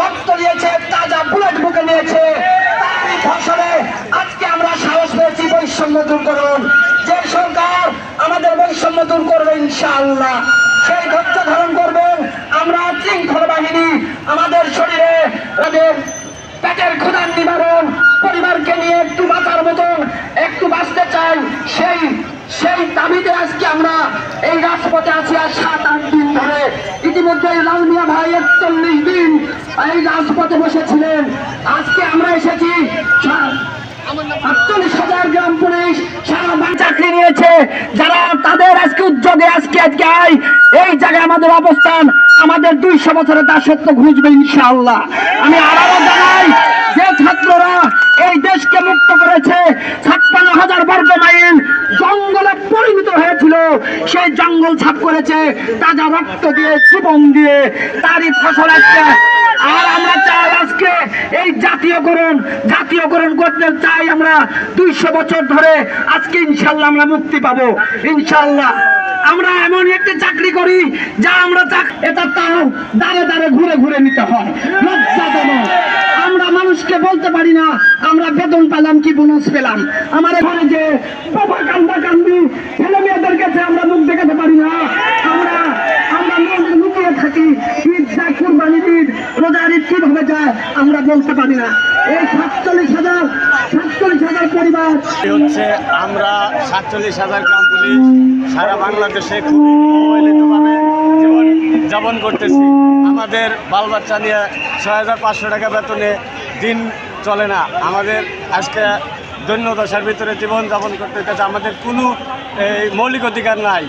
রক্ত দিয়েছে, তাজা বুলেট বুকে নিয়েছে। তারই আজকে আমরা সাহস পেয়েছি বৈষম্য দূর করুন। যে সরকার আমাদের বৈষম্য দূর করবে ইনশাল্লাহ সেই ধৈর্য ধারণ করবেন আমরা শৃঙ্খল বাহিনী আমাদের শরীরে তাদের পেটের ক্ষুদার নিবারণ পরিবারকে নিয়ে একটু বাঁচার মতন, একটু বাঁচতে চাই, সেই সেই দাবিতে আজকে আমরা এই রাজপথে আছি আর সাত, আট দিন ধরে। ইতিমধ্যে লাল মিয়া ভাই একচল্লিশ দিন এই রাজপথে বসেছিলেন। আজকে আমরা এসেছি আটচল্লিশ হাজার গ্রাম পুলিশ সারা নিয়েছে। যারা তাদের আজকে আজকে আজকে আয় এই জায়গায় আমাদের অবস্থান, আমাদের দুইশো বছরের দাসত্ব ঘুষবে ইনশাআল্লাহ। আমি আরও জানাই যে ছাত্ররা দেশকে মুক্ত করেছে। ছাপ্পান্ন হাজার বর্গ মাইল জঙ্গলে পরিণত হয়েছিল। সেই জঙ্গল ছাপ করেছে তাজা রক্ত দিয়ে, জীবন দিয়ে। তারই ফসল আজকে। আর আমরা চাই আজকে এই জাতীয়করণ জাতীয়করণ করতে চাই আমরা দুইশো বছর ধরে। আজকে ইনশাল্লাহ আমরা মুক্তি পাবো। ইনশাল্লাহ। আমরা এমন একটি চাকরি করি যা আমরা এটা তাও দাঁড়ে দাঁড়ে ঘুরে ঘুরে নিতে হয়। আমরা মানুষকে বলতে পারি না আমরা বেতন পেলাম কি বোনাস পেলাম? আমার এখানে যে বাবা কান্দা কান্দি, ছেলে মেয়েদের কাছে আমরা মুখ দেখাতে পারি না। আমরা আমরা লুকিয়ে থাকি যায় আমরা বলতে পারি না। এই সাতচল্লিশ হাজার সাতচল্লিশ হাজার পরিবার হচ্ছে আমরা সাতচল্লিশ হাজার সারা বাংলাদেশে যাপন করতেছি। আমাদের বাল বাচ্চা নিয়ে ছয় হাজার পাঁচশো টাকা বেতনে দিন চলে না। আমাদের আজকে দৈন্যদশার ভিতরে জীবনযাপন করতে হচ্ছে আমাদের কোনো এই মৌলিক অধিকার নাই।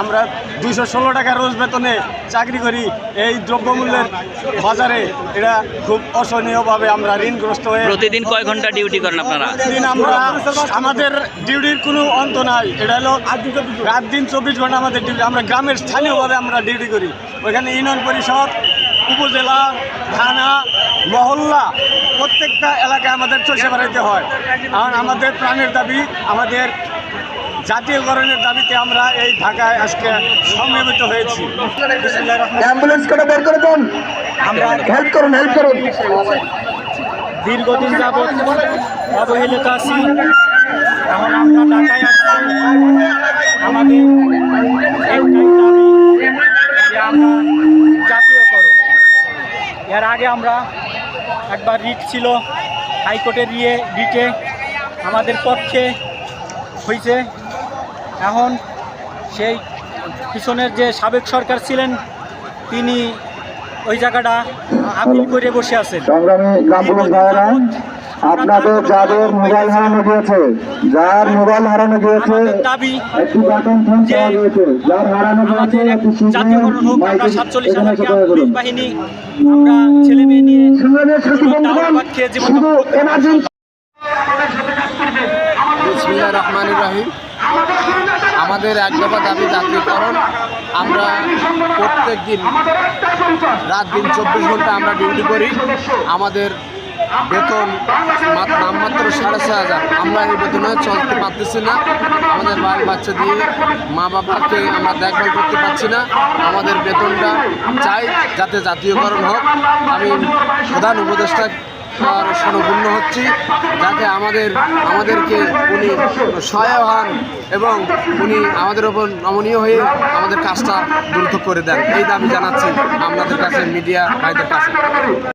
আমরা দুশো ষোলো টাকা রোজ বেতনে চাকরি করি। এই দ্রব্যমূল্যের বাজারে এটা খুব অসহনীয়ভাবে আমরা ঋণগ্রস্ত হয়ে প্রতিদিন কয় ঘণ্টা ডিউটি করেন আপনারা? দিন আমরা আমাদের ডিউটির কোনো অন্ত নাই। এটা হলো রাত দিন চব্বিশ ঘণ্টা আমাদের ডিউটি আমরা গ্রামের স্থানীয়ভাবে আমরা ডিউটি করি। ওইখানে ইউনিয়ন পরিষদ উপজেলা থানা মহল্লা প্রত্যেকটা এলাকায় আমাদের চষে বেড়াইতে হয়। কারণ আমাদের প্রাণের দাবি আমাদের জাতীয়করণের দাবিতে আমরা এই ঢাকায় আজকে সমবেত হয়েছি। অ্যাম্বুলেন্স করে বের করে দেন? আমরা হেল্প করুন হেল্প করুন। দীর্ঘদিন যাবৎ অবহেলিত আছি। এখন আমরা ঢাকায় আসছি। আমাদের একটাই দাবি যে আমরা জাতীয়করণ। এর আগে আমরা একবার রিট ছিল হাইকোর্টের ইয়ে রিটে আমাদের পক্ষে হয়েছে। এখন সেই পিছনের যে সাবেক সরকার ছিলেন তিনি ওই জায়গাটা আপিল করে বসে আছেন। আপনাদের যাদের মোবাইল হারানো গিয়েছে যার মোবাইল হারানো গিয়েছে দাবি যে যার হারানো গিয়েছে জাতীয়করণ হোক আমরা সাতচল্লিশ হাজার বাহিনী আমরা ছেলে মেয়ে সংগ্রামের সাথী বন্ধুগণ শুধু এমার্জেন্সি রহমান আমাদের এক দফা দাবি জাতীয়করণ আমরা প্রত্যেক দিন রাত দিন চব্বিশ ঘণ্টা আমরা ডিউটি করি। আমাদের বেতন মাত- নামমাত্র সাড়ে ছয় হাজার। আমরা এই বেতনে চলতে পারতেছি না। আমাদের বাল বাচ্চা দিয়ে মা বাবাকে আমরা দেখভাল করতে পারছি না। আমাদের বেতনটা চাই, যাতে জাতীয়করণ হোক। আমি প্রধান উপদেষ্টা আর স্বনপূর্ণ হচ্ছি, যাতে আমাদের আমাদেরকে উনি সহায় হন এবং উনি আমাদের ওপর নমনীয় হয়ে আমাদের কাজটা দ্রুত করে দেন। এই দাবি জানাচ্ছি আপনাদের কাছে, মিডিয়া ভাইদের কাছে।